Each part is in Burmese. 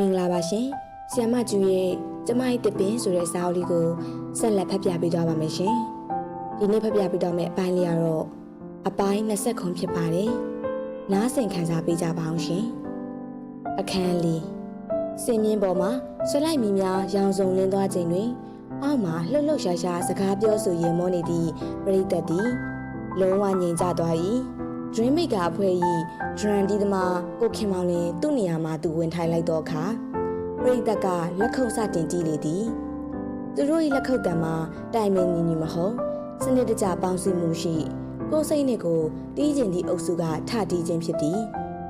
မင်္ဂလာပါရှင်ဆီယမကျူရဲ့ကျမရဲ့တစ်ပင်ဆိုတဲ့စာအုပ်လေးကိုဆက်လက်ဖတ်ပြပေးသွားပါမယ်ရှင်ဒီနေ့ဖတ်ပြပေးတော့မယ့်အပိုင်းလေးကတော့အပိုင်း20ခုဖြစ်ပါတယ်နားဆင်ခံစားပေးကြပါအောင်ရှင်အခန်းလေးစင်မြင့်ပေါ်မှာဆွလိုက်မီများရောင်စုံလင်းသွားချိန်တွင်အောက်မှာလှုပ်လှုပ်ရှားရှားစကားပြောဆိုရင်မောနေသည့်ပရိသတ်သည်လုံးဝငြိမ်ကြသွား၏ ဒရင်းမိတ်ကအဖွဲ၏ဒရန်ဒီသမားကိုခင်မောင်လင်သူ့နေရာမှာသူဝင်ထိုင်လိုက်တော့အခါပရိသတ်ကလက်ခုပ်စတင်ကြည့်လေသည်သူတို့၏လက်ခုပ်တံမှာတိုင်ပင်ညီညီမဟုတ်စနစ်တကျပေါင်းစည်းမှုရှိကိုယ်စိတ်နှင့်ကိုတီးကျင်သည့်အုပ်စုကထတီးခြင်းဖြစ်သည်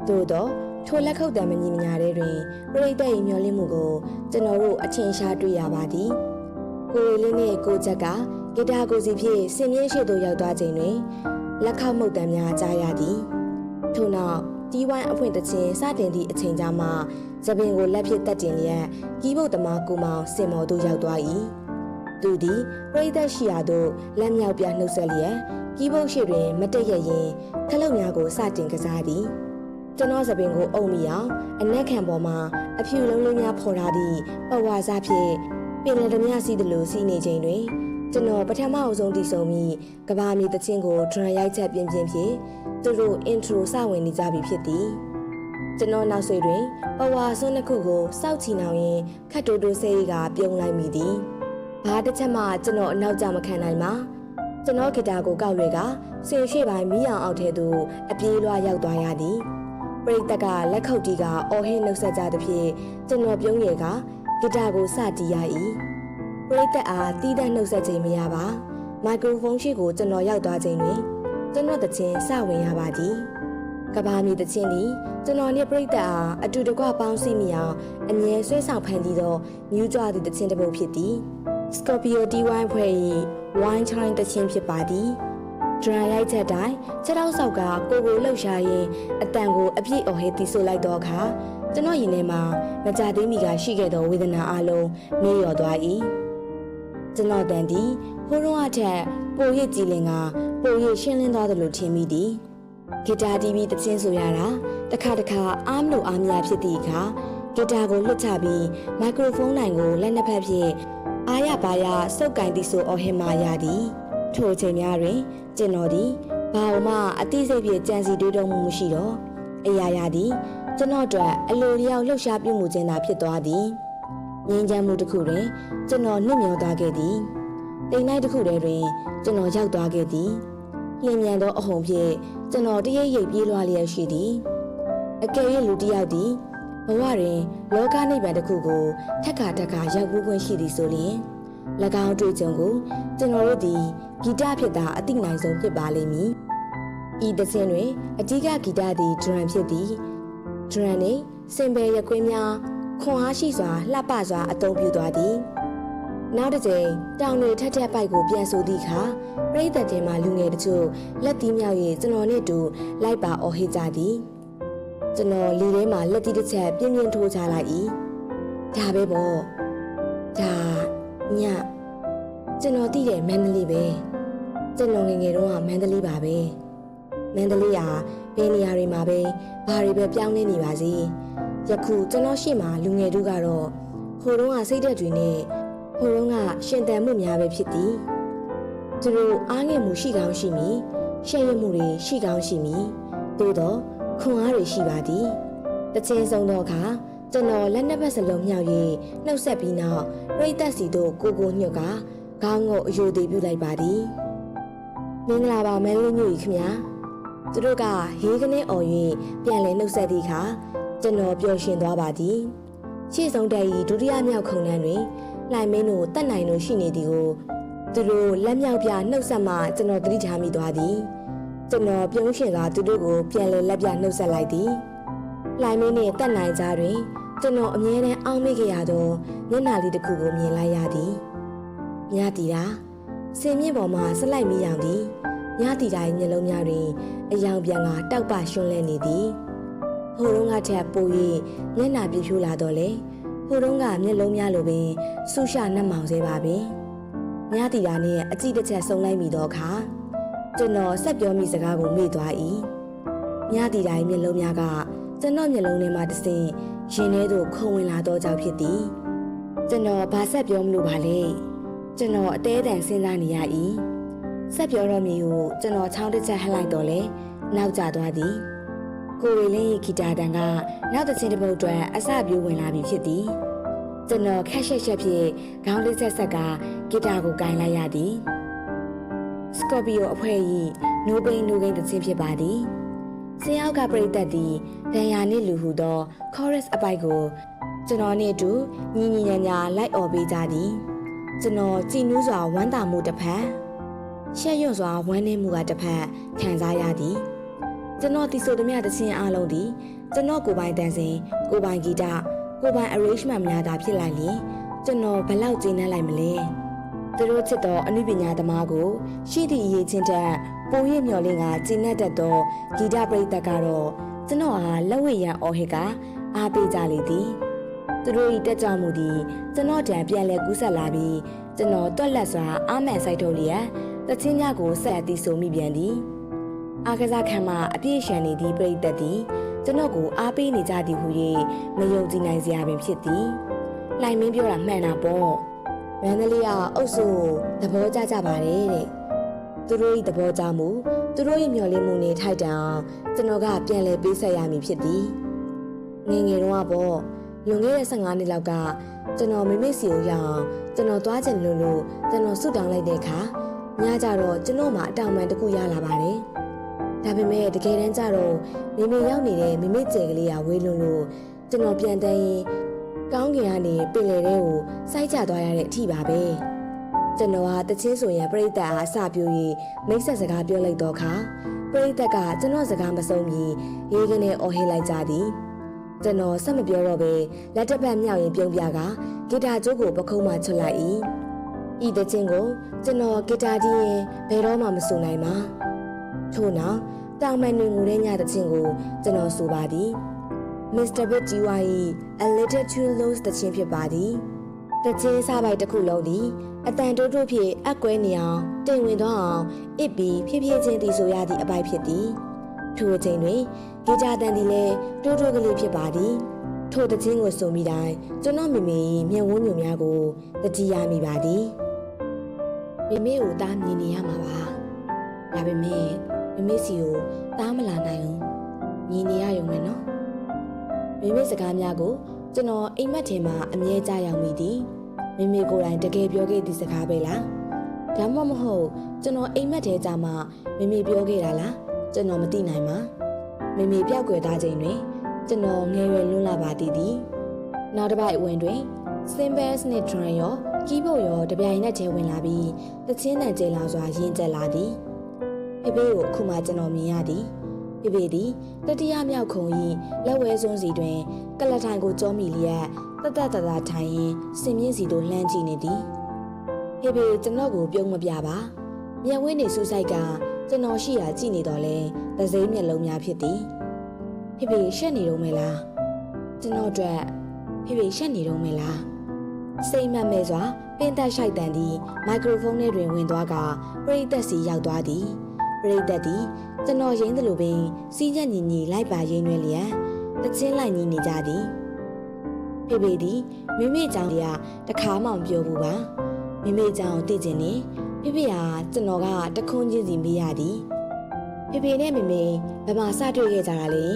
သို့သောထိုလက်ခုပ်တံမညီမညာတဲ့တွင်ပရိသတ်၏မျှော်လင့်မှုကိုကျွန်တော်တို့အထင်ရှားတွေ့ရပါသည်ကိုရီလေးနဲ့ကိုချက်ကဂီတာကိုစီဖြင့်စင်မြင့်ရှိသို့ရောက်သွားချိန်တွင် လက်ခောက်မှုတ်တံများကြားရသည်ထို့နောက်တီးဝိုင်းအဖွင့်တခြင်းစတင်သည့်အချိန်ကြာမှသပင်ကိုလက်ဖြင့်တက်တင်လျက်ကီးဘုတ်သမားကူမောင်စင်မော်သို့ရောက်သွား၏သူသည်ပရိသတ်ရှိရာသို့လက်မြောက်ပြနှုတ်ဆက်လျက်ကီးဘုတ်ရှိတွင် မတက်ရရင်ခလုတ်များကိုစတင်ကစားသည်ကျွန်တော်သပင်ကိုအုံမိအောင်အနက်ခံပေါ်မှာအဖြူလုံးလေးများဖော်ထားသည့်ပဝါစားဖြင့်ပင်လယ်ဓမြစီးသလိုစီးနေချိန်တွင် ကျွန်တော်ပထမအဆုံးတည်ဆုံပြီးကဘာမီတချင်းကိုဒရန်ရိုက်ချက်ပြင်းပြင်းဖြင့်သူတို့အင်ထရိုစဝင်နေကြပြီဖြစ်သည်ကျွန်တော်နောက်ဆွေတွင်ပဝါစွန်းတစ်ခုကိုစောက်ချီနှောင်ရင်ခတ်တိုးတိုးဆေးကပြုံးလိုက်မိသည်ဘာတစ်ချက်မှကျွန်တော်အနောက်ကျမခံနိုင်ပါကျွန်တော်ဂီတာကိုကောက်ရွယ်ကဆင်ရှိပိုင်းမီးအောင်အောက်ထဲသို့အပြေးလွှားရောက်သွားရသည်ပရိသတ်ကလက်ခုပ်တီးကအော်ဟင်းနှုတ်ဆက်ကြသဖြင့်ကျွန်တော်ပြုံးရည်ကဂီတာကိုစတီးရ၏ ပရိသတ်အားတီးတဲ့နှုတ်ဆက်ခြင်းမရပါမိုက်ခရိုဖုန်းရှိကိုကျွန်တော်ရောက်သွားချိန်တွင်ကျွန်တော်တခြင်းစဝင်ရပါသည်ကဘာမီတခြင်းသည်ကျွန်တော်နှင့်ပရိသတ်အားအတူတကွပေါင်းစည်းမိအောင်အမြဲဆွဲဆောင်ဖန်တီးသောမြူးကြွသည့်တခြင်းတစ်ပုဒ်ဖြစ်သည် Scorpio D1 ဖွဲ့၏ Wine Chine တခြင်းဖြစ်ပါသည်ဒရန်ရိုက်ချက်တိုင်းချက်တော့ဆောက်ကကိုကိုလှုပ်ရှားရင်အတန်ကိုအပြည့်အော်ဟဲတီဆိုလိုက်တော့အခါကျွန်တော်ရင်ထဲမှာမကြသေးမီကရှိခဲ့သောဝေဒနာအလုံးမေ့လျော်သွား၏ ကျွန်တော်တန်သည်ဟိုးတော့အထက်ပိုရစ်ကြည်လင်ကပိုရစ်ရှင်းလင်းသွားသလိုထင်မိသည်ဂီတာတီးပြီးတခြင်းဆိုရတာတစ်ခါတစ်ခါအားမလို့အားမရဖြစ်သည့်အခါဂီတာကိုလွတ်ချပြီးမိုက်ခရိုဖုန်းနိုင်ကိုလက်နှစ်ဖက်ဖြင့်အားရပါရစုပ်ကင်သည်ဆိုအော်ဟင်မာရသည်ထိုအချိန်များတွင်ကျွန်တော်သည်ဘာမှအသိစိတ်ဖြင့်ကြံစီတွေးတောမှုမရှိတော့အရာရာသည်ကျွန်တော်အတွက်အလိုလျောက်လှုပ်ရှားပြုမှုခြင်းသာဖြစ်သွားသည် ငြင်းချမ်းမှုတစ်ခုတွင်ကျွန်တော်နှိမ့်ညောသွားခဲ့သည်တိမ်လိုက်တစ်ခုတည်းတွင်ကျွန်တော်ရောက်သွားခဲ့သည်လျင်မြန်သောအဟုန်ဖြင့်ကျွန်တော်တရိပ်ရိပ်ပြေးလွှားလျက်ရှိသည်အကယ်၍လူတစ်ယောက်သည်ဘဝတွင်လောကနိဗ္ဗာန်တစ်ခုကိုထက်ခါထက်ခါရောက်ဘူးခွင့်ရှိသည်ဆိုလျှင်၎င်းတွေ့ကြုံကိုကျွန်တော်တို့သည်ဂီတဖြစ်တာအသိနိုင်ဆုံးဖြစ်ပါလိမ့်မည်ဤတစ်စင်းတွင်အကြီးကဂီတသည်ဒရန်ဖြစ်သည်ဒရန်နှင့်စင်ပယ်ရကွင်းများ ခွန်အားရှိစွာလှပစွာအသုံးပြုသွားသည်နောက်တစ်ကြိမ်တောင်တွေထက်ထက်ပိုက်ကိုပြန်ဆိုသည့်အခါပရိသတ်ထဲမှလူငယ်တချို့လက်သီးမြောက်၍ကျွန်တော်နှင့်တူလိုက်ပါအော်ဟစ်ကြသည်ကျွန်တော်လေထဲမှာလက်သီးတစ်ချက်ပြင်းပြင်းထိုးချလိုက်၏ဒါပဲပေါ့ဒါညကျွန်တော်တည်တဲ့မန္တလေးပဲကျွန်တော်ငယ်ငယ်တုန်းကမန္တလေးပါပဲမန္တလေးဟာဘယ်နေရာတွေမှာပဲဘာတွေပဲပြောင်းလဲနေပါစေ ယခုကျွန်တော်ရှေ့မှာလူငယ်တို့ကတော့ဟိုတုန်းကစိတ်သက်တွေနဲ့ဟိုတုန်းကရှင်သန်မှုများပဲဖြစ်သည်သူတို့အားငယ်မှုရှိကောင်းရှိမည်ရှက်ရမှုတွေရှိကောင်းရှိမည်သို့တော့ခွန်အားတွေရှိပါသည်တချင်းဆုံးတော့အခါကျွန်တော်လက်နှစ်ဖက်စလုံးမြောက်၍နှုတ်ဆက်ပြီးနောက်ပြိသက်စီတို့ကိုကိုညွတ်ကခေါင်းကိုအယိုသေးပြုလိုက်ပါသည်မင်္ဂလာပါမဲလေးညူကြီးခင်ဗျာသူတို့ကဟေးကနေអော်၍ပြန်လဲနှုတ်ဆက်သည့်အခါ ကျွန်တော်ပျော်ရွှင်သွားပါသည်ရှေ့ဆုံးတက်ဤဒုတိယမြောက်ခုံတန်းတွင်လှိုင်မင်းတို့တတ်နိုင်လို့ရှိနေသည်ကိုသူတို့လက်မြောက်ပြနှုတ်ဆက်မှကျွန်တော်သတိထားမိသွားသည်ကျွန်တော်ပြုံးရှင်သာသူတို့ကိုပြန်လဲလက်ပြနှုတ်ဆက်လိုက်သည်လှိုင်မင်းနှင့်တတ်နိုင်ကြတွင်ကျွန်တော်အမြဲတမ်းအောင်းမိခဲ့ရသောမျက်နှာလေးတစ်ခုကိုမြင်လိုက်ရသည်မြားတီတာစင်မြင့်ပေါ်မှာဆက်လိုက်မိရောင်သည်မြားတီတာရဲ့မျက်လုံးများတွင်အယောင်ပြန်ကတောက်ပရွှန်းလဲနေသည် ဟိုတုန်းကထက်ပို၍မျက်နှာပြည့်ဖြိုးလာတော့လေဟိုတုန်းကမျက်လုံးများလိုပင်ဆူရှာနှက်မောင်စေပါပင်မြားတီတာနဲ့အကြည့်တစ်ချက်ဆုံလိုက်မိတော့အခါကျွန်တော်ဆက်ပြောမိစကားကိုမေ့သွား၏မြားတီတာရဲ့မျက်လုံးများကစကျွန်တော်မျက်လုံးထဲမှာတစ်စင်ရင်ထဲသို့ခုန်ဝင်လာတော့ကြောက်ဖြစ်သည်ကျွန်တော်ဘာဆက်ပြောမလို့ပါလဲကျွန်တော်အသေးအတန်စဉ်းစားနေရ၏ဆက်ပြောတော့မည်ဟုကျွန်တော်ချောင်းတစ်ချက်ဟလိုက်တော့လေနောက်ကျသွားသည် ကိုရီလင်းရဲ့ဂီတာတန်ကနောက်တစ်ချင်းတစ်ပုတ်အတွက်အစပြိုးဝင်လာပြီဖြစ်သည်ကျွန်တော်ခက်ရှက်ရှက်ဖြင့်ခေါင်းလေးဆက်ဆက်ကဂီတာကိုကင်လိုက်ရသည်စကော်ပီယိုအဖွဲ့၏နိုးပိန်နိုးကိန်းတစ်ချင်းဖြစ်ပါသည်ဆင်းရောက်ကပြိသက်သည်ဒန်ယာနှင့်လူဟုသော chorus အပိုက်ကို ကျွန်တော်နှင့်အတူညီညီညာညာလိုက်អော်ပေးကြသည်ကျွန်တော်ကြည်နူးစွာဝမ်းသာမှုတစ်ဖက်ရှက်ရွံ့စွာဝမ်းနည်းမှုကတစ်ဖက်ခံစားရသည် ကျွန်တော်တီဆိုသမျှတခြင်းအလုံးသည်ကျွန်တော်ကိုယ်ပိုင်တန်စင်ကိုယ်ပိုင်ဂီတကိုယ်ပိုင် arrangement များသာဖြစ်လိုက်ရင်ကျွန်တော်ဘယ်လောက်ကျေနပ်လိုက်မလဲသူတို့ချစ်သောအနုပညာသမားကိုရှိသည့်အရေးချင်းတက်ပုံရိပ်မျော်လင့်ကကျေနပ်တတ်သောဂီတပရိသတ်ကတော့ကျွန်တော်ဟာလက်ဝဲရန်အော်ဟစ်ကအားပေးကြလေသည်သူတို့၏တက်ကြွမှုသည်ကျွန်တော်တံပြန်လဲကူးဆက်လာပြီးကျွန်တော်တွက်လက်စွာအားမှန်ဆိုင်ထုတ်လျက်တချင်းညကိုဆက်အသည်ဆိုမိပြန်သည် အာကစားခံမှာအပြည့်ရှံနေသည့်ပရိသတ်သည်ကျွန်တော်ကိုအားပေးနေကြသည်ဟု၍မယုံကြည်နိုင်စရာပင်ဖြစ်သည်လှိုင်မင်းပြောတာမှန်တာပေါ့မန္တလေးကအုပ်စုသဘောကျကြပါတယ်တဲ့သူတို့၏သဘောကျမှုသူတို့၏မျှော်လင့်မှုနဲ့ထိုက်တန်အောင်ကျွန်တော်ကပြန်လဲပေးဆက်ရမည်ဖြစ်သည်ငယ်ငယ်တုန်းကပေါ့လွန်ခဲ့တဲ့15နှစ်လောက်ကကျွန်တော်မိမိစီကိုရအောင်ကျွန်တော်သွားချင်လို့လို့ကျွန်တော်ဆုတောင်းလိုက်တဲ့အခါညကြတော့ကျွန်တော်မှအတောင်ပန်တစ်ခုရလာပါတယ် ဒါပေမဲ့တကယ်တမ်းကျတော့မိမိရောက်နေတဲ့မိမိကျယ်ကလေးကဝေးလွန်းလို့ကျွန်တော်ပြန်တန်းရင်ကောင်းကင်ကနေပင်လယ်ထဲကိုစိုက်ချသွားရတဲ့အထိပါပဲကျွန်တော်ဟာတချင်းဆိုရင်ပြိတ္တအားအစပြို၍မိတ်ဆက်စကားပြောလိုက်တော့ခါပြိတ္တကကျွန်တော်စကားမဆုံးပြီးရေးကနေအော်ဟစ်လိုက်ကြသည်ကျွန်တော်ဆက်မပြောတော့ပဲလက်တစ်ပတ်မြောက်ရင်ပြုံးပြကဂီတာကျိုးကိုပခုံးမှချွတ်လိုက်၏ဤတချင်းကိုကျွန်တော်ဂီတာတီးရင်ဘယ်တော့မှမဆိုနိုင်ပါ ထို့နောက်တောင်မန်တွင်ငိုတဲ့ညတချင်းကိုကျွန်တော်ဆိုပါသည် Mr. Big GY A Little Too Low တချင်းဖြစ်ပါသည်တချင်းစားပိုက်တစ်ခုလုံးသည်အတန်တိုးတိုးဖြင့်အကွဲနေအောင်တိမ်ဝင်သွားအောင်အစ်ပြီးဖြည်းဖြည်းချင်းတည်ဆိုရသည့်အပိုက်ဖြစ်သည်ထိုအချိန်တွင်ဂီတာတန်သည်လည်းတိုးတိုးကလေးဖြစ်ပါသည်ထိုတချင်းကိုဆိုမိတိုင်းကျွန်တော်မိမိမျက်ဝန်းညိုများကိုတတိယမိပါသည်မိမိကိုတားမြင်နေရမှာပါဒါပေမဲ့ မိမိစီကိုတားမလာနိုင်ဘူးမြင်နေရရုံပဲနော်မိမိစကားများကိုကျွန်တော်အိမ်မက်ထဲမှာအမြဲကြားရောက်မိသည်မိမိကိုယ်တိုင်တကယ်ပြောခဲ့သည့်စကားပဲလားဒါမှမဟုတ်ကျွန်တော်အိမ်မက်ထဲကြမှာမိမိပြောခဲ့တာလားကျွန်တော်မသိနိုင်ပါမိမိပြောက်ွယ်သားချိန်တွင်ကျွန်တော်ငယ်ရွယ်လွန်းလာပါသည်သည်နောက်တစ်ပိုက်ဝင်တွင် Cymbals နဲ့ drum ရော keyboard ရောတပြိုင်နက်တည်းဝင်လာပြီးတချင်းတန်ကျဲလာစွာရင်းကျက်လာသည် ဖေဖေကိုအခုမှကျွန်တော်မြင်ရသည်ဖေဖေသည်တတိယမြောက်ခုံ၏လက်ဝဲစွန်းစီတွင် ကလထိုင်ကိုကြောမိလျက်တတတတထိုင်ရင်စင်မြင့်စီတို့လှမ်းကြည့်နေသည်ဖေဖေကျွန်တော်ကိုပြုံးမပြပါမျက်ဝင်းနေစူးစိုက်ကကျွန်တော်ရှိရာကြည့်နေတော့လဲသစိမ်းမျက်လုံးများဖြစ်သည်ဖေဖေရှက်နေတော့မလားကျွန်တော်အတွက်ဖေဖေရှက်နေတော့မလားစိတ်မက်မဲ့စွာပင်သက်ရှိုက်တန်သည်မိုက်ခရိုဖုန်းထဲတွင်ဝင်သွားကပရိသတ်စီရောက်သွားသည် ပရိသတ်သည်ကျွန်တော်ရင်းသလိုပင်စီးညက်ညီညီလိုက်ပါရင်းရွယ်လျက်တချင်းလိုက်ညီနေကြသည်ဖေဖေသည်မိမိကြောင့်တည်းတခါမှမပြောဘူးပါမိမိကြောင့်သိကျင်နေဖေဖေဟာကျွန်တော်ကတခွန်းချင်းစီမေးရသည်ဖေဖေနဲ့မိမိဘယ်မှာစတွေ့ခဲ့ကြတာလဲ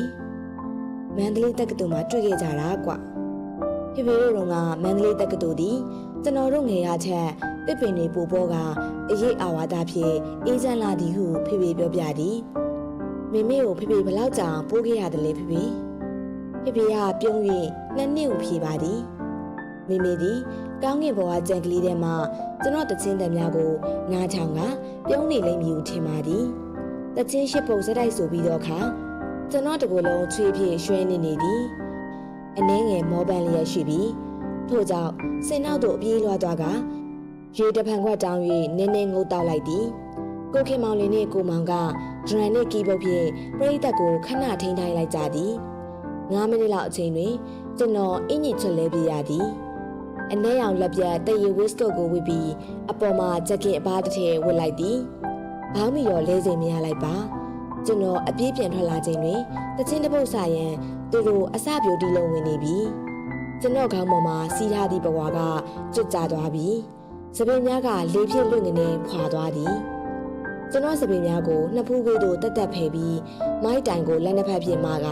မန္တလေးတက္ကသိုလ်မှာတွေ့ခဲ့ကြတာကွဖေဖေတို့ကမန္တလေးတက္ကသိုလ်သည် ကျွန်တော်တို့ငယ်ရချက်တစ်ပင်တွေပူပေါ်ကအရေးအာဝါဒဖြင့်အေးချမ်းလာသည်ဟုဖေဖေပြောပြသည်မိမိကိုဖေဖေဘလောက်ကြာပိုးခဲ့ရတယ်လဲဖေဖေဖေဖေကပြုံး၍နှစ်နှစ်ကိုဖြေပါသည်မိမိသည်ကောင်းကင်ဘဝကြံကလေးထဲမှာကျွန်တော်တချင်းတံများကိုနားချောင်းကပြုံးနေလိမ့်မည်ဟုထင်ပါသည်တချင်းရှိပုံစတိုက်ဆိုပြီးတော့ခါကျွန်တော်တကူလုံးချွေးဖြည့်ရွှဲနေနေသည်အနှင်းငယ်မောပန်းလျက်ရှိပြီး ထို့ကြောင့်စင်နောက်သို့အပြေးလွှားသွားကရေတဖန်ခွက်တောင်း၍နင်းနေငုတ်တောက်လိုက်သည်ကိုခင်မောင်လေးနဲ့ကိုမောင်ကဒရန်နဲ့ကီးပုတ်ဖြင့်ပရိသတ်ကိုခဏထိန်းထိုင်လိုက်ကြသည်9မိနစ်လောက်အချိန်တွင်ကျွန်တော်အင်ကြီးချွတ်လဲပြရသည်အနှဲရောင်လက်ပြတ်တရေဝစ်စတုတ်ကိုဝစ်ပြီးအပေါ်မှာဂျက်ကင်အပားတစ်ထည်ဝတ်လိုက်သည်ဘောင်းမီရောလဲစိမ်မရလိုက်ပါကျွန်တော်အပြေးပြန်ထွက်လာချိန်တွင်တချင်းတစ်ပုတ်ဆရန်သူတို့အစပြိုတီလုံးဝင်နေပြီ ကျွန်တော်ခေါင်းပေါ်မှာစီးထားသည့်ဘဝကကျွတ်ကျသွားပြီစပင်များကလေဖြစ်လွင့်ငနေဖွာသွားသည်ကျွန်တော်စပင်များကိုနှစ်ဖူးကိုယ်သို့တက်တက်ဖယ်ပြီးမိုက်တိုင်ကိုလက်နှစ်ဖက်ဖြင့်မှက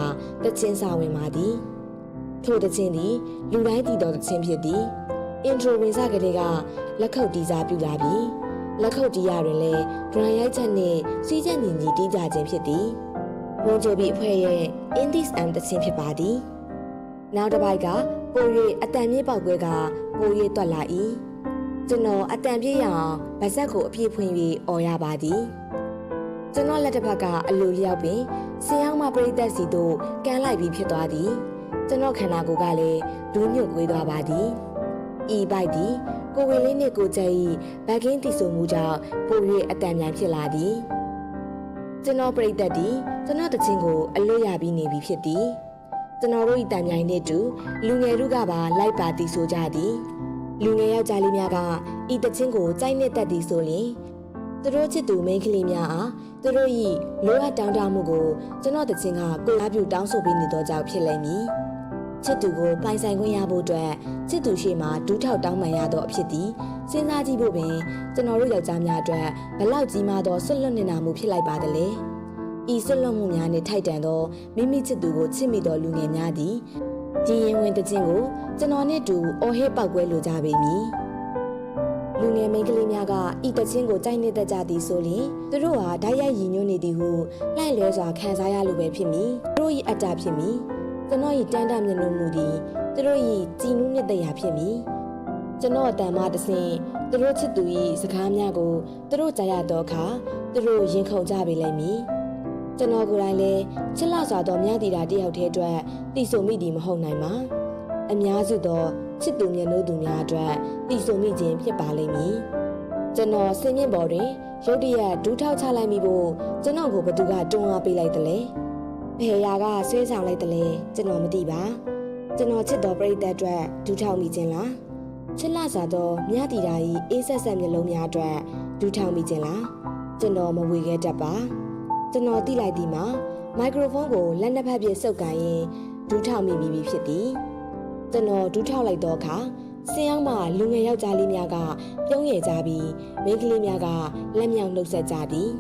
တချင်းစာဝင်ပါသည်ထိုတချင်းသည်လူတိုင်းတည်တော်တချင်းဖြစ်သည်အင်ထရိုဝင်စကလေးကလက်ခုပ်တီးစားပြုလာပြီးလက်ခုပ်တီးရတွင်လည်းဒရန်ရိုက်ချက်နှင့်စီးချက်ညီညီတီးကြခြင်းဖြစ်သည်ဝန်ချိုပြီးအဖွဲ့ရဲ့ Indies and တချင်းဖြစ်ပါသည် နောက်တစ်ပိုက်ကပို၍အတန်မြေပေါက်ကွဲကပို၍တွက်လာ၏ကျွန်တော်အတန်ပြေးရအောင်ဗဇက်ကိုအပြည့်ဖွင့်၍អော်ရပါသည်ကျွန်တော်လက်တစ်ဖက်ကအလိုလျောက်ပင်ဆင်းအောင်မပရိသတ်စီတို့ကန်လိုက်ပြီးဖြစ်သွားသည်ကျွန်တော်ခန္ဓာကိုယ်ကလည်းဒူးညွတ်ကွေးသွားပါသည်ဤပိုက်သည်ကိုဝေလေးနှင့်ကိုကျဲ၏ဘက်ကင်းတီဆိုမှုကြောင့်ပို၍အတန်မြန်ဖြစ်လာသည်ကျွန်တော်ပရိသတ်သည်ကျွန်တော်တခြင်းကိုအလွတ်ရပြီးနေပြီဖြစ်သည် ကျွန်တော်တို့၏တန်မြိုင်နှင့်တူလူငယ်တို့ကပါလိုက်ပါတီဆိုကြသည်လူငယ်ယောက်ျားလေးများကဤတခြင်းကိုကြိုက်နှစ်သက်သည်ဆိုရင်သူတို့ချစ်သူမိန်းကလေးများအားသူတို့၏လိုအပ်တောင်းတမှုကိုကျွန်တော်တခြင်းကကိုယ်အားပြုတောင်းဆိုပေးနေသောကြောင့်ဖြစ်လိမ့်မည်ချစ်သူကိုပိုင်ဆိုင်ခွင့်ရဖို့အတွက်ချစ်သူရှိမှဒူးထောက်တောင်းပန်ရသောအဖြစ်သည်စဉ်းစားကြည့်ဖို့ပင်ကျွန်တော်တို့ယောက်ျားများအတွက်ဘလောက်ကြီးမားသောဆွတ်လွတ်နေတာမှုဖြစ်လိုက်ပါသလဲ ဤဆွတ်လွတ်မှုများနှင့်ထိုက်တန်သောမိမိချစ်သူကိုချစ်မိသောလူငယ်များသည်ဒီရင်ဝင်တဲ့ခြင်းကိုကျွန်တော်နှင့်တူအော်ဟစ်ပောက်ကွဲလိုကြပေမည်လူငယ်မိန်းကလေးများကဤတခြင်းကိုကြိုက်နေတတ်ကြသည်ဆိုရင်သူတို့ဟာဓာတ်ရိုက်ရည်ညွှန်းနေသည်ဟုလှိုက်လဲစွာခံစားရလိုပဲဖြစ်မည်သူတို့၏အတ္တဖြစ်မည်ကျွန်တော်၏တန်တမျက်နှာမှုသည်သူတို့၏ကြည်နူးနှစ်သက်ရာဖြစ်မည်ကျွန်တော်အတန်မှတဆင်သူတို့ချစ်သူ၏စကားများကိုသူတို့ကြားရသောအခါသူတို့ရင်ခုန်ကြပေလိမ့်မည် ကျွန်တော်ကိုယ်တိုင်လည်းချစ်လစွာသောမြတ်တီတာတယောက်တည်းအတွက်တည်ဆုံမိသည်မဟုတ်နိုင်ပါအများစုသောချစ်သူမျက်နှာသူများအတွက်တည်ဆုံမိခြင်းဖြစ်ပါလိမ့်မည်ကျွန်တော်စင်မြင့်ပေါ်တွင်ရုတ်တရက်ဒူးထောက်ချလိုက်မိဖို့ကျွန်တော်ကိုဘသူကတွန်းအားပေးလိုက်တယ်လဲဘယ်ရာကဆွဲဆောင်လိုက်တယ်လဲကျွန်တော်မသိပါကျွန်တော်ချစ်တော်ပရိသတ်အတွက်ဒူးထောက်မိခြင်းလားချစ်လစွာသောမြတ်တီတာ၏အေးဆက်ဆက်မျက်လုံးများအတွက်ဒူးထောက်မိခြင်းလားကျွန်တော်မဝေခဲ့တတ်ပါ ကျွန်တော်တိလိုက်သည်မှာမိုက်ခရိုဖုန်းကိုလက်နှစ်ဖက်ဖြင့်စုပ်ကိုင်ရင်ဒူးထောက်မိပြီးပြီဖြစ်သည်ကျွန်တော်ဒူးထောက်လိုက်သောအခါစင်အောင်မှလူငယ်ယောက်ျားလေးများကပြုံးရကြပြီးမိန်းကလေးများကလက်မြောက်နှုတ်ဆက်ကြသည်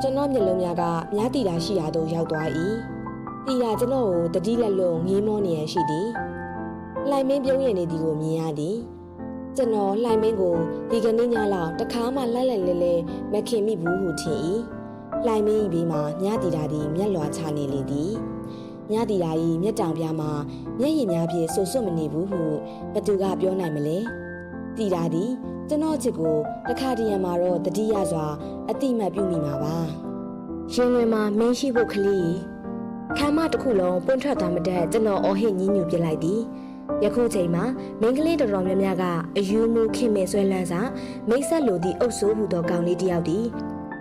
ကျွန်တော်မျက်လုံးများကမြားတီတာရှိရာသို့ရောက်သွား၏တီတာကျွန်တော်ကိုတတိလက်လုံးငေးမောနေရရှိသည်လှိုင်မင်းပြုံးရနေသည်ကိုမြင်ရသည်ကျွန်တော်လှိုင်မင်းကိုဒီကနေ့ညလောက်တခါမှလိုက်လိုက်လဲလဲမခင်မိဘူးဟုထင်၏ လှိုင်မင်း၏ဘေးမှာမြားတီတာသည်မျက်လွှာချနေလေသည်မြတီတာကြီးမျက်တောင်ပြားမှာမျက်ရည်များဖြင့်ဆူဆွတ်မနေဘူးဟုဘသူကပြောနိုင်မလဲတီတာသည်ကျွန်တော်ချစ်ကိုတခါတရံမှာတော့တတိယစွာအတိမတ်ပြုမိမှာပါရှင်ဝင်မှာမင်းရှိဖို့ကလေးခမ်းမတစ်ခုလုံးပွင့်ထွက်သွားမတတ်ကျွန်တော်အော်ဟစ်ညင်းညူပြလိုက်သည်ယခုချိန်မှာမိန်းကလေးတော်တော်များများကအယူမူခင်မဲ့ဆွဲလန်းစာမိတ်ဆက်လိုသည့်အုပ်ဆိုးဟုသောကောင်လေးတစ်ယောက်သည်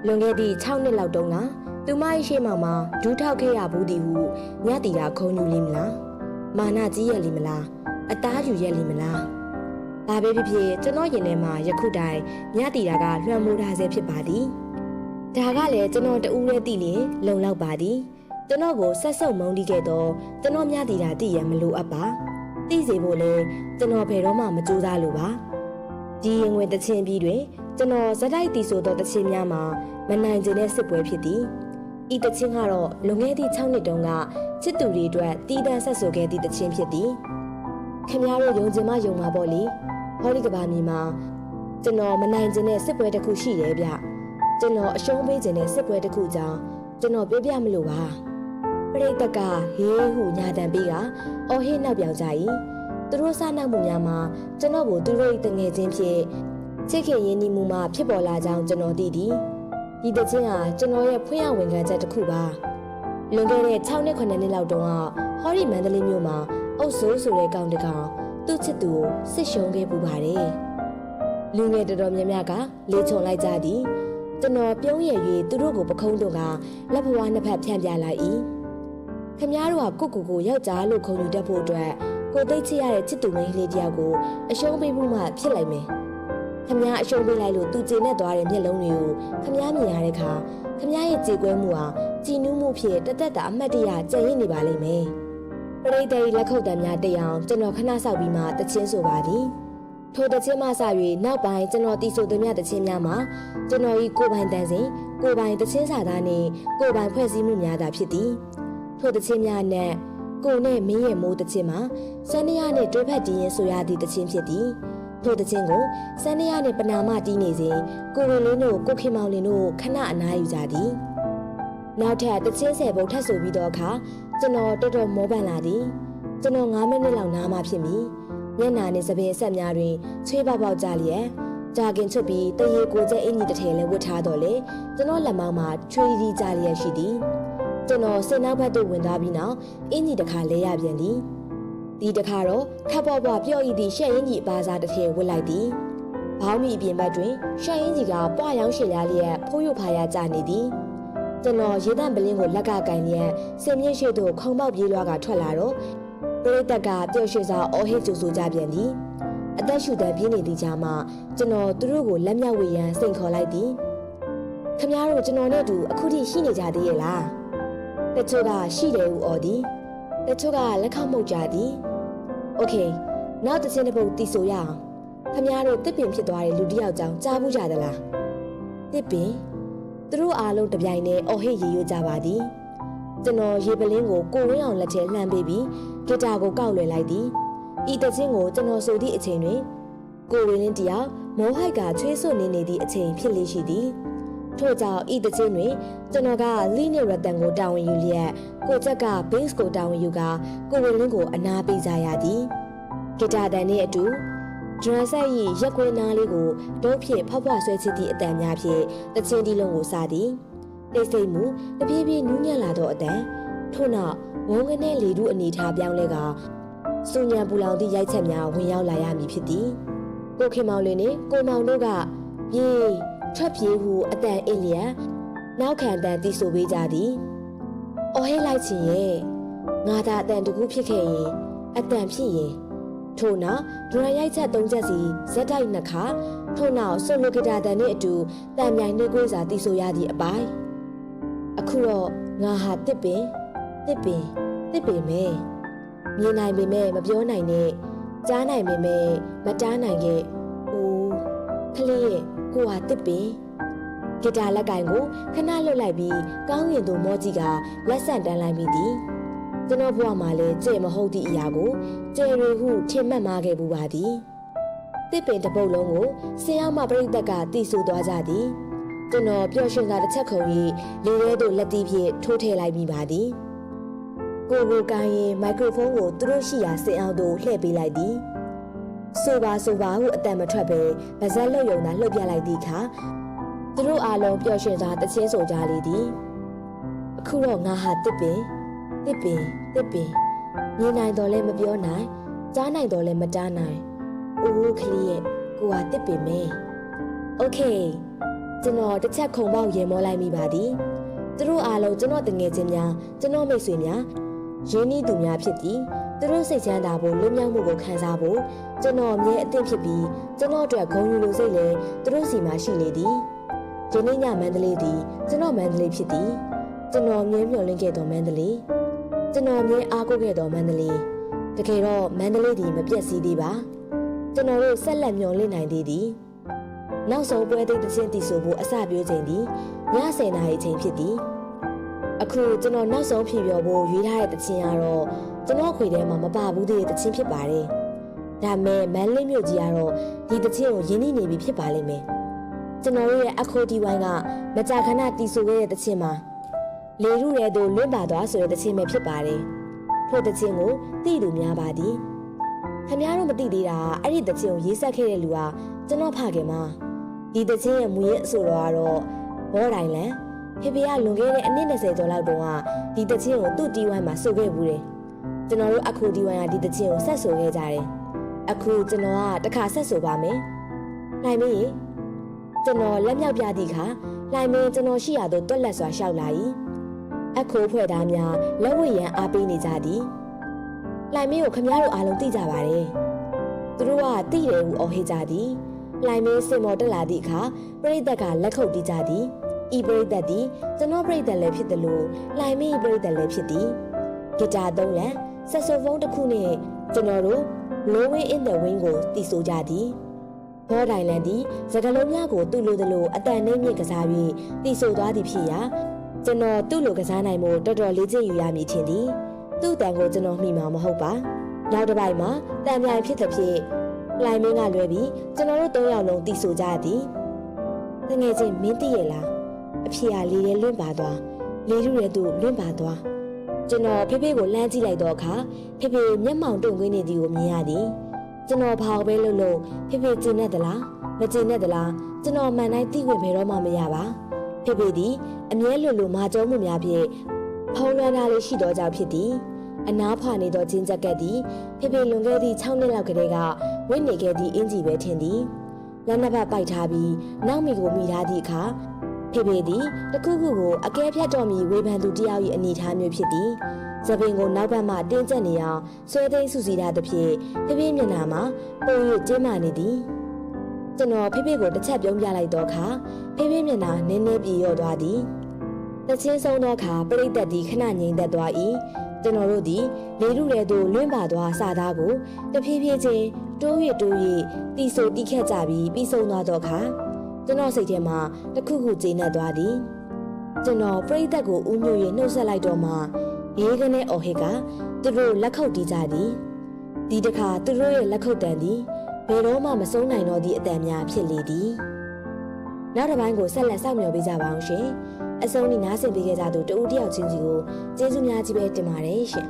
လွန်ခဲ့သည့်6နှစ်လောက်တုန်းကသူမရဲ့ရှေ့မှမှာဒူးထောက်ခဲ့ရဘူးသည်ဟုညတီတာခုံယူလိမ့်မလားမာနကြီးရလိမ့်မလားအသားယူရလိမ့်မလားဘာပဲဖြစ်ဖြစ်ကျွန်တော်ရင်ထဲမှာယခုတိုင်ညတီတာကလွှမ်းမိုးထားဆဲဖြစ်ပါသည်ဒါကလည်းကျွန်တော်တူးရဲတည်ရင်လုံလောက်ပါသည်ကျွန်တော်ကိုဆက်ဆုပ်မုန်းတီးခဲ့တော့ကျွန်တော်ညတီတာတည်ရမလို့အပ်ပါသိစေဖို့လဲကျွန်တော်ဘယ်တော့မှမကြိုးစားလို့ပါဒီရင်ဝင်တချင်းပြီးတွင်ကျွန်တော်ဇတိုက်တီဆိုသောတချင်းများမှာ မနိုင်ခြင်းတဲ့စစ်ပွဲဖြစ်သည်ဤတချင်းကတော့လွန်ခဲ့သည့်6နှစ်တုန်းကချစ်သူတွေအတွက်တီးတန်းဆက်ဆိုခဲ့သည့်တချင်းဖြစ်သည်ခင်ဗျားတို့ယုံကြည်မယုံမှာပေါ့လေဟောဒီကဘာမီမှာကျွန်တော်မနိုင်ခြင်းတဲ့စစ်ပွဲတစ်ခုရှိတယ်ဗျကျွန်တော်အရှုံးပေးခြင်းတဲ့စစ်ပွဲတစ်ခုကြောင့်ကျွန်တော်ပြောပြမလို့ပါပရိသတ်ကဟေးဟုညာတန်ပေးကအော်ဟေးနောက်ပြောင်ကြ၏သူတို့စားနှောက်မှုများမှာကျွန်တော်ကိုသူတို့၏တငယ်ချင်းဖြစ်ချစ်ခင်ရင်းနှီးမှုမှဖြစ်ပေါ်လာကြောင်းကျွန်တော်သိသည် ဒီတခြင်းဟာကျွန်တော်ရဲ့ဖွင့်ရဝင်ခံချက်တစ်ခုပါလွန်ခဲ့တဲ့6နှစ်9နှစ်လောက်တုန်းကဟော်ရီမန္တလေးမြို့မှာအုပ်ဆိုးဆိုတဲ့ကောင်တစ်ကောင်သူ့ချစ်သူကိုစစ်ရှုံးခဲ့ပူပါတယ်လူငယ်တော်တော်များများကလေချုံလိုက်ကြသည်ကျွန်တော်ပြုံးရည်၍သူတို့ကိုပခုံးတို့ကလက်ဘဝနှစ်ဖက်ဖြန့်ပြလိုက်၏ခမည်းတော်ကကိုကိုကိုယောက်ျားလို့ခုံယူတတ်ဖို့အတွက်ကိုသိချစ်ရတဲ့ချစ်သူမင်းလေးတယောက်ကိုအရှုံးပေးမှုမှဖြစ်လိုက်မယ်ဘ ခမည်းအရှုံးပေးလိုက်လို့သူကျေနဲ့သွားတဲ့မျက်လုံးတွေကိုခမည်းမြင်ရတဲ့အခါခမည်းရဲ့ကြေကွဲမှုဟာကြည်နူးမှုဖြင့်တသက်တာအမှတ်တရကြံ့ရင့်နေပါလိမ့်မယ်ပရိသတ်၏လက်ခုပ်တံများတက်အောင်ကျွန်တော်ခဏဆောက်ပြီးမှတချင်းဆိုပါသည်ထိုတချင်းမှစ၍နောက်ပိုင်းကျွန်တော်တီးဆိုသမျှတချင်းများမှာကျွန်တော်၏ကိုယ်ပိုင်တန်စဉ်ကိုယ်ပိုင်တချင်းစာသားနှင့်ကိုယ်ပိုင်ဖွဲ့စည်းမှုများသာဖြစ်သည်ထိုတချင်းများနဲ့ကိုနဲ့မင်းရဲ့မိုးတချင်းမှာစန္ဒရနဲ့တွဲဖက်တည်ရင်ဆိုရသည့်တချင်းဖြစ်သည် ထိုတချင်းကိုစန္ဒရနဲ့ပနာမတီးနေစဉ်ကိုဝင်လင်းတို့ကိုခင်မောင်လင်းတို့ခဏအနားယူကြသည်နောက်ထပ်တချင်းဆယ်ပုံထပ်ဆိုပြီးတော့အခါကျွန်တော်တော်တော်မောပန်လာသည်ကျွန်တော်9မိနစ်လောက်နားမှဖြစ်မီမျက်နာနဲ့သပင်ဆက်များတွင်ချွေးပေါက်ပေါက်ကြလျက်ကြာကင်ချွတ်ပြီးတရေကိုကျဲအင်ကြီးတစ်ထည်လဲဝတ်ထားတော့လေကျွန်တော်လက်မောင်းမှာချွေးရီးကြလျက်ရှိသည်ကျွန်တော်စင်နောက်ဘက်သို့ဝင်သွားပြီးနောက်အင်ကြီးတစ်ခါလဲရပြန်သည် ဒီတစ်ခါတော့ခပ်ပေါ်ပေါ်ပြော့ဤသည့်ရှက်ရင်ကြီးအပါစားတစ်ထည်ဝတ်လိုက်သည်ဘောင်းမီအပြင်ဘက်တွင်ရှက်ရင်ကြီးကပွားရောင်းရှည်ရလျက်ဖိုးရုပ်ဖာရကြနေသည်ကျွန်တော်ရေတန့်ပလင်းကိုလက်ကကင်လျက်စင်မြင့်ရှိသို့ခုံပေါက်ပြေးလွှားကထွက်လာတော့ပရိသတ်ကပျော်ရွှင်စွာအော်ဟစ်ကြိုဆိုကြပြန်သည်အသက်ရှူတဲ့ပြင်းနေသည့်ကြားမှာကျွန်တော်သူတို့ကိုလက်မြောက်ဝေရန်စိန်ခေါ်လိုက်သည်ခမည်းတော်ကျွန်တော်နဲ့အတူအခုထိရှိနေကြသေးရဲ့လားတချို့ကရှိတယ်ဦးအော်သည် တချို့ကလက်ခောက်မှုတ်ကြသည်။ Okay နောက်တစ်ချင်းတစ်ပုတ်တီဆိုရအောင်။ခမည်းတော်တစ်ပင်ဖြစ်သွားတဲ့လူတစ်ယောက်ကြောင့်ကြားမှုကြသလား။တစ်ပင်သူတို့အားလုံးတပြိုင်တည်းအော်ဟစ်ရေရွကြပါသည်။ကျွန်တော်ရေပလင်းကိုကိုဝင်းအောင်လက်ထဲလှမ်းပေးပြီးဂီတာကိုကောက်လွယ်လိုက်သည်။ဤတခြင်းကိုကျွန်တော်ဆိုသည့်အချိန်တွင်ကိုဝင်းလင်းတယောက်မောဟိုက်ကချွေးဆွနေနေသည့်အချိန်ဖြစ်လေရှိသည်။ ထို့ကြောင့်ဤတချင်းတွင်ကျွန်တော်ကလီနဲ့ရတန်ကိုတာဝန်ယူလျက်ကိုချက်ကဘေးစ်ကိုတာဝန်ယူကကိုဝင်းလင်းကိုအနာပေးကြရသည်ဂီတာတန်နှင့်အတူဒရမ်ဆက်၏ရက်ခွေးနားလေးကိုဒုတ်ဖြင့်ဖောက်ဖွာဆွဲချစ်သည့်အတန်များဖြင့်တချင်းဒီလုံးကိုစားသည်တိတ်ဆိတ်မှုတပြေးပြေးနူးညံ့လာသောအတန်ထို့နောက်ဝုန်းကနေလေတုအနေထားပြောင်းလဲကစူညံပူလောင်သည့်ရိုက်ချက်များဝင်ရောက်လာရမည်ဖြစ်သည်ကိုခင်မောင်လေးနှင့်ကိုမောင်တို့ကပြေး ထွက်ပြေးဟုအတန်အင်းလျက်နောက်ခံတန်တီးဆိုပေးကြသည်အော်ဟဲလိုက်ချင်ရဲ့ငါသာအတန်တကူဖြစ်ခဲ့ရင်အတန်ဖြစ်ရင်ထို့နောက်ဒရရိုက်ချက်၃ချက်စီဇက်တိုက်နှစ်ခါထို့နောက်ဆိုလိုဂီတာတန်နှင့်အတူတန်မြိုင်နှင်းကွေးစာတီးဆိုရသည့်အပိုင်းအခုတော့ငါဟာတစ်ပင်တစ်ပင်တစ်ပင်မဲမြင်နိုင်ပေမဲ့မပြောနိုင်နဲ့ကြားနိုင်ပေမဲ့မတားနိုင်ခဲ့အိုးကလေးရဲ့ ကိုဟာတစ်ပင်ဂီတာလက်ကင်ကိုခဏလွတ်လိုက်ပြီးကောင်းကင်သို့မောကြီးကလက်ဆန့်တန်းလိုက်ပြီးသည်ကျွန်တော်ဘဝမှာလည်းကြဲ့မဟုတ်သည့်အရာကိုကြဲရီဟုထင်မှတ်မှာခဲ့ပူပါသည်တစ်ပင်တစ်ပုတ်လုံးကိုဆင်းရောက်မှပြိတ္တကတီးဆူသွားကြသည်ကျွန်တော်ပျော်ရွှင်စွာတစ်ချက်ခုံ၍လေရဲသို့လက်တီးဖြင့်ထိုးထည့်လိုက်မိပါသည်ကိုကိုကိုင်းရင်မိုက်ခရိုဖုန်းကိုသူတို့ရှိရာဆင်အောင်သို့လှည့်ပေးလိုက်သည် ဆိုပါဆိုပါဟုအတန်မထွက်ပဲဗဇက်လှုပ်ယုံသာလှုပ်ပြလိုက်သည့်အခါသူတို့အားလုံးပျော်ရွှင်စွာတချင်းဆိုကြလေသည်အခုတော့ငါဟာတစ်ပင်တစ်ပင်တစ်ပင်မြင်နိုင်တော့လဲမပြောနိုင်ကြားနိုင်တော့လဲမတားနိုင်အိုးကလေးရဲ့ကိုဟာတစ်ပင်မဲโอเคကျွန်တော်တစ်ချက်ခုံပေါက်ရေမောလိုက်မိပါသည်သူတို့အားလုံးကျွန်တော်တငယ်ချင်းများကျွန်တော်မိတ်ဆွေများ ရင်းနှီးသူများဖြစ်သည်သူတို့စိတ်ချမ်းသာဖို့လွတ်မြောက်မှုကိုခံစားဖို့ကျွန်တော်အမြဲအသင့်ဖြစ်ပြီးကျွန်တော်အတွက်ဂုဏ်ယူလိုစိတ်လည်းသူတို့စီမှာရှိနေသည်ဒီနေ့ညမန္တလေးသည်ကျွန်တော်မန္တလေးဖြစ်သည်ကျွန်တော်မြဲမျှော်လင့်ခဲ့သောမန္တလေးကျွန်တော်မြဲအားကိုးခဲ့သောမန္တလေးတကယ်တော့မန္တလေးသည်မပြတ်စည်းသေးပါကျွန်တော်တို့ဆက်လက်မျှော်လင့်နိုင်သေးသည်နောက်ဆုံးပွဲသိတဲ့ချင်းတီဆိုဖို့အစပြောချိန်သည်ည10:00နာရီချိန်ဖြစ်သည် အခုကျွန်တော်နောက်ဆုံးဖြေပြောဖို့ရွေးထားတဲ့တခြင်းကတော့ကျွန်တော်ခွေထဲမှာမပါဘူးသေးတဲ့တခြင်းဖြစ်ပါတယ်ဒါမဲ့မန်လေးမြို့ကြီးကတော့ဒီတခြင်းကိုရင်းနှီးနေပြီဖြစ်ပါလိမ့်မယ်ကျွန်တော်တို့ရဲ့အခိုဒီဝိုင်းကမကြာခဏတီဆိုခဲ့တဲ့တခြင်းမှာလေရုရဲတို့လွတ်ပါသွားဆိုတဲ့တခြင်းပဲဖြစ်ပါတယ်ထို့တခြင်းကိုသိသူများပါသည်ခင်ဗျားတို့မသိသေးတာအဲ့ဒီတခြင်းကိုရေးဆက်ခဲ့တဲ့လူဟာကျွန်တော်ဖခင်မှာဒီတချင်းရဲ့မူရင်းအဆိုတော်ကတော့ဘောတိုင်းလန် ဖေဖေကလွန်ခဲ့တဲ့အနည်း20ကျော်လောက်တုန်းကဒီတချင်းကိုသူ့တီဝိုင်းမှာဆိုခဲ့ဘူးတယ်ကျွန်တော်တို့အခုတီဝိုင်းကဒီတချင်းကိုဆက်ဆိုခဲ့ကြတယ်အခုကျွန်တော်ကတစ်ခါဆက်ဆိုပါမယ်နိုင်မင်းကျွန်တော်လက်မြောက်ပြသည့်အခါနိုင်မင်းကျွန်တော်ရှိရသို့တွက်လက်စွာရှောက်လာ၏အခုဖွဲ့သားများလက်ဝဲရန်အားပေးနေကြသည်နိုင်မင်းကိုခမည်းတော်အားလုံးသိကြပါတယ်သူတို့ကသိတယ်ဟုအော်ဟစ်ကြသည်လှိုင်မင်းစင်မော်တက်လာသည့်အခါပရိသတ်ကလက်ခုပ်တီးကြသည် ဤပရိသတ်သည်ကျွန်တော်ပရိသတ်လည်းဖြစ်တယ်လို့လှိုင်မင်းဤပရိသတ်လည်းဖြစ်သည်ဂီတာသုံးလံဆက်ဆိုဖုန်းတစ်ခုနဲ့ကျွန်တော်တို့ Blowing in the Wind ကိုတီးဆိုကြသည်ဘော်ဒိုင်လန်သည်စကလုံးများကိုသူ့လိုသလိုအတန်နှိမ့်မြင့်ကစား၍တီးဆိုသွားသည်ဖြစ်ရာကျွန်တော်သူ့လိုကစားနိုင်မှုတော်တော်လေးကျင့်ယူရမည်ထင်သည်သူ့တန်ကိုကျွန်တော်မိမှာမဟုတ်ပါနောက်တစ်ပိုင်းမှာတန်ပြိုင်ဖြစ်သည်ဖြင့်လိုင်မင်းကလွဲပြီးကျွန်တော်တို့၃ယောက်လုံးတီးဆိုကြသည်တငယ်ချင်းမင်းသိရလား အဖေကလေထဲလွင့်ပါသွားလေထုရဲ့သူလွင့်ပါသွားကျွန်တော်ဖေဖေကိုလှမ်းကြည့်လိုက်တော့အခါဖေဖေမျက်မှောင်တုံခွင်းနေသည်ကိုမြင်ရသည်ကျွန်တော်ဘာပဲလုပ်လို့ဖေဖေကျင်နေသလားမကျင်နေသလားကျွန်တော်မှန်တိုင်းသိခွင့်ဘယ်တော့မှမရပါဖေဖေသည်အမြဲလိုလိုမာကျုံးမှုများဖြင့်ဖုံးလွှမ်းထားလေးရှိသောကြောင့်ဖြစ်သည်အနားဖွာနေသောချင်းချက်ကက်သည်ဖေဖေလွန်ခဲ့သည့်6နှစ်လောက်ကလေးကဝင့်နေခဲ့သည့်အင်ဂျီပဲထင်သည်လက်နှစ်ဖက်ပိုက်ထားပြီးနောက်မိကိုမိထားသည့်အခါ ဖေဖေသည်တခုခုကိုအကဲဖြတ်တော်မူဝေဖန်သူတယောက်၏အနေအထားမျိုးဖြစ်သည်သပင်ကိုနောက်ဘက်မှတင်းကျပ်နေအောင်ဆွဲသိမ်းဆူစီထားသဖြင့်ဖေဖေမျက်နှာမှာပုံရကျင်းမာနေသည်ကျွန်တော်ဖေဖေကိုတစ်ချက်ပြုံးပြလိုက်တော့အခါဖေဖေမျက်နှာနည်းနည်းပြေရော့သွားသည်တချင်းဆုံးသောအခါပြိတ္တသည်ခဏငြိမ်သက်သွား၏ကျွန်တော်တို့သည်လေထုထဲသို့လွင့်ပါသွားစာသားကိုတဖြည်းဖြည်းချင်းတိုးရတိုးရတီဆိုတီးခက်ကြပြီးပြီးဆုံးသွားတော့အခါ ကျွန်တော်စိတ်ထဲမှာတစ်ခုခုကျေနပ်သွားသည်ကျွန်တော်ပြိတ္တကိုဥညွှတ်၍နှုတ်ဆက်လိုက်တော့မှရေးကနေအော်ဟစ်ကသူတို့လက်ခုပ်တီးကြသည်ဒီတစ်ခါသူတို့ရဲ့လက်ခုပ်တန်သည်ဘယ်တော့မှမဆုံးနိုင်တော့သည့်အတန်များဖြစ်လေသည်နောက်တစ်ပိုင်းကိုဆက်လက်စောင့်မျှော်ပေးကြပါအောင်ရှင်အဆုံးထိနားဆင်ပေးခဲ့ကြသူတဦးတယောက်ချင်းစီကိုကျေးဇူးများကြီးပဲတင်ပါတယ်ရှင်